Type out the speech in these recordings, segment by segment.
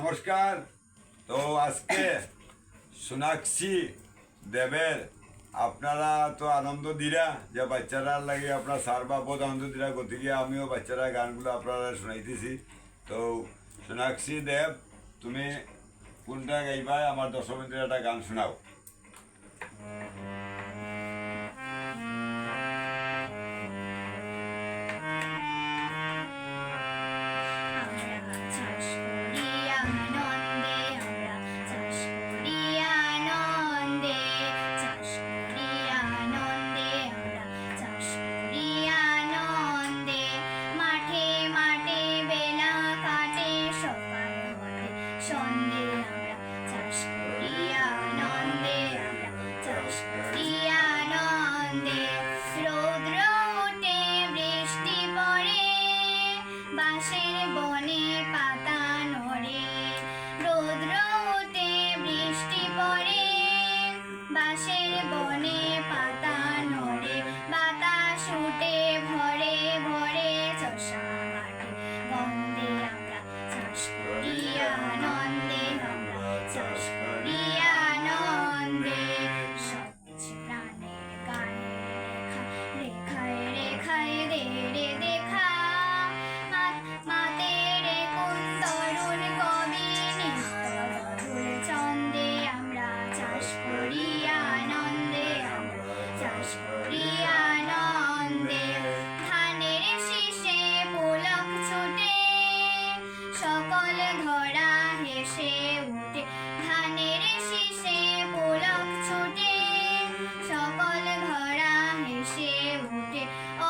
নমস্কার। তো আজকে সোনাক্ষী দেবের, আপনারা তো আনন্দ দিরা, যে বাচ্চারা লাগে আপনার সার বাবদ আনন্দ দিরা গতিকে আমিও বাচ্চারা গানগুলো আপনারা শোনাইতেছি। তো সোনাক্ষী দেব, তুমি কোনটা গাইবা আমার মিনিটের একটা গান শোনাও। চাষ করি আনন্দে আমরা চাষ করি আনন্দে। ধানের শীষে পুলক ছুটে, সকল ধরা হেসে উঠে। ধানের শীষে পুলক ছুটে, সকল ধরা হেসে উঠে।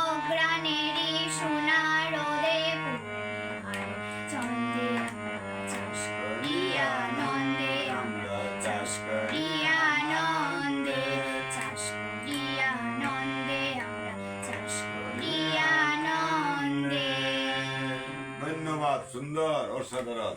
অগ্রাণেরই সোনা রোদে পূর্ণিমার চন্দে চাষ করি। সুন্দর অসাধারণ